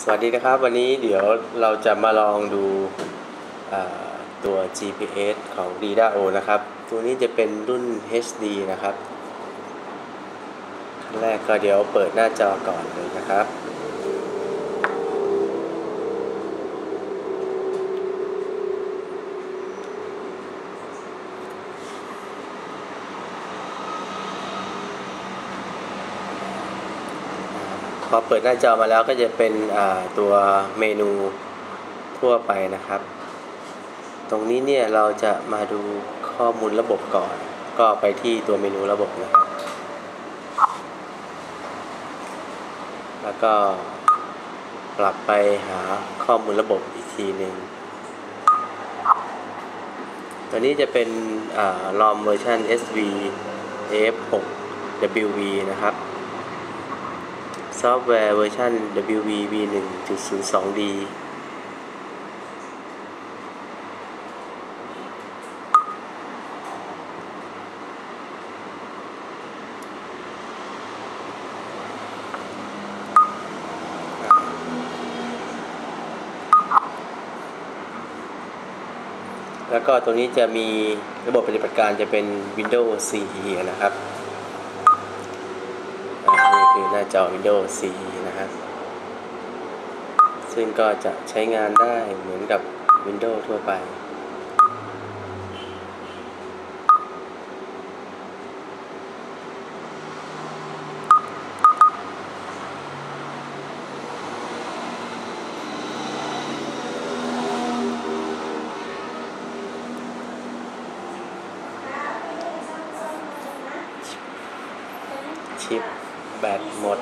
สวัสดีนะครับ วันนี้เดี๋ยวเราจะมาลองดูตัว GPS ของ d i d a o นะครับ ตัวนี้จะเป็นรุ่น HD นะครับขั้นแรกก็เดี๋ยวเปิดหน้าจอก่อนเลยนะครับ พอเปิดหน้าจอมาแล้วก็จะเป็นตัวเมนูทั่วไปนะครับ ตรงนี้เนี่ยเราจะมาดูข้อมูลระบบก่อน ก็ไปที่ตัวเมนูระบบนะครับ แล้วก็กลับไปหาข้อมูลระบบอีกทีหนึ่งตัวนี้จะเป็นอ่า ROM เวอร์ชัน SV F6 WV นะครับ ซอฟต์แวร์เวอร์ชัน WV V1.02D แล้วก็ตัวนี้จะมีระบบปฏิบัติการจะเป็น Windows CE นะครับ คือหน้าจอ Windows CE นะครับซึ่งก็จะใช้งานได้เหมือนกับ Windows ทั่วไป ชิป แบตหมด